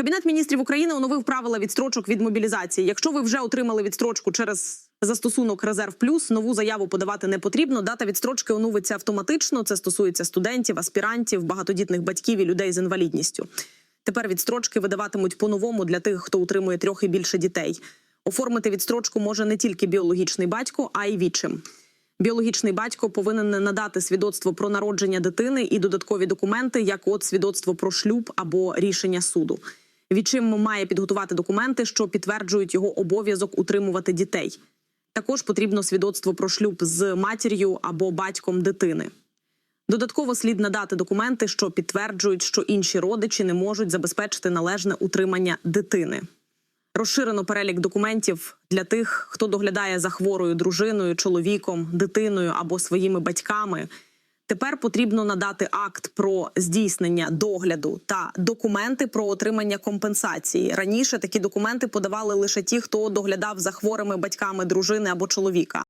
Кабінет міністрів України оновив правила відстрочок від мобілізації. Якщо ви вже отримали відстрочку через застосунок Резерв Плюс, нову заяву подавати не потрібно. Дата відстрочки оновиться автоматично. Це стосується студентів, аспірантів, багатодітних батьків і людей з інвалідністю. Тепер відстрочки видаватимуть по-новому для тих, хто утримує трьох і більше дітей. Оформити відстрочку може не тільки біологічний батько, а й відчим. Біологічний батько повинен надати свідоцтво про народження дитини і додаткові документи, як от свідоцтво про шлюб або рішення суду. Відчим має підготувати документи, що підтверджують його обов'язок утримувати дітей. Також потрібно свідоцтво про шлюб з матір'ю або батьком дитини. Додатково слід надати документи, що підтверджують, що інші родичі не можуть забезпечити належне утримання дитини. Розширено перелік документів для тих, хто доглядає за хворою дружиною, чоловіком, дитиною або своїми батьками. Тепер потрібно надати акт про здійснення догляду та документи про отримання компенсації. Раніше такі документи подавали лише ті, хто доглядав за хворими батьками дружини або чоловіка.